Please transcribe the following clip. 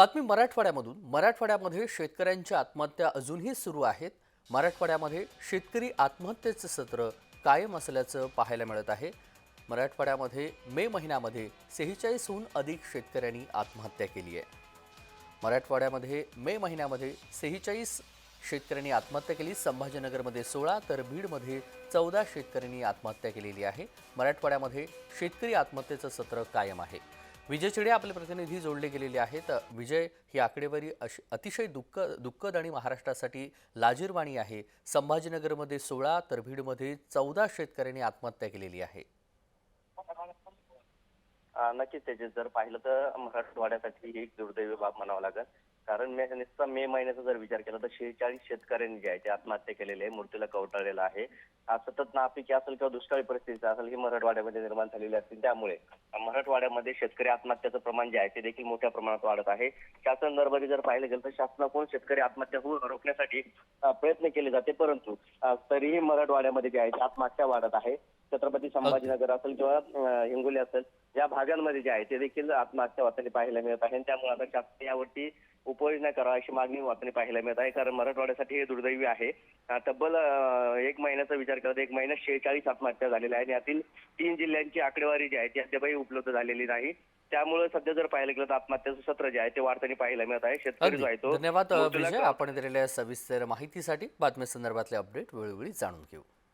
बातमी मराठवाड्यामधून. मराठवाड्यामध्ये शेतकऱ्यांच्या आत्महत्या अजूनही सुरू आहेत. मराठवाड्यामध्ये शेतकरी आत्महत्येचं सत्र कायम असल्याचं पाहायला मिळत आहे. मराठवाड्यामध्ये मे महिन्यामध्ये सेहेचाळीसहून अधिक शेतकऱ्यांनी आत्महत्या केली आहे. मराठवाड्यामध्ये मे महिन्यामध्ये सेहेचाळीस शेतकऱ्यांनी आत्महत्या केली. संभाजीनगरमध्ये सोळा तर बीडमध्ये चौदा शेतकऱ्यांनी आत्महत्या केलेली आहे. मराठवाड्यामध्ये शेतकरी आत्महत्येचं सत्र कायम आहे. विजय चिडे आपले प्रतिनिधी जोडले गेलेले आहेत. विजय ही आकडेवारी अशी अतिशय दुःख दुःखद आणि महाराष्ट्रासाठी लाजीरवाणी आहे. संभाजीनगरमध्ये सोळा तर बीडमध्ये चौदा शेतकऱ्यांनी आत्महत्या केलेली आहे. नक्कीच त्याचे जर पाहिलं तर मराठवाड्यासाठी ही एक दुर्दैवी बाब म्हणावं लागेल. कारण मे नुसता मे महिन्याचा जर विचार केला तर शेहेचाळीस शेतकऱ्यांनी जे आहे ते आत्महत्या केलेले आहे. मूर्तीला कवटाळलेला आहे. सतत नापिकी असेल किंवा दुष्काळी परिस्थिती असेल ही मराठवाड्यामध्ये निर्माण झालेली असतील त्यामुळे मराठवाड्यामध्ये शेतकरी आत्महत्याचं प्रमाण जे आहे ते देखील मोठ्या प्रमाणात वाढत आहे. शासन दरबारी जर पाहिलं गेलं तर शासनाकडून शेतकरी आत्महत्या होऊ रोखण्यासाठी प्रयत्न केले जाते. परंतु तरीही मराठवाड्यामध्ये जे आहे ते आत्महत्या वाढत आहे. छत्रपती संभाजीनगर असेल किंवा हिंगोली असेल या भागांमध्ये जे आहे ते देखील आत्महत्या होताना पाहायला मिळत आहे. त्यामुळे आता शासन यावरती उपाययोजना करावा अशी मागणी होताना पाहायला मिळत आहे कारण मराठवाड्यासाठी हे दुर्दैवी आहे. तब्बल एक महिन्याचा विचार करत एक महिन्यात शेहेचाळीस आत्महत्या झालेल्या आहेत. आणि यातील तीन जिल्ह्यांची आकडेवारी जी आहे ती अद्यापही उपलब्ध झालेली नाही. त्यामुळे सध्या जर पाहायला गेलं तर आत्महत्याचं सत्र जे आहे ते वाढताना पाहायला मिळत आहे. शेतकरी जो आहे तो धन्यवाद आपण दिलेल्या सविस्तर माहितीसाठी बातम्या संदर्भातले अपडेट वेळोवेळी जाणून घेऊ.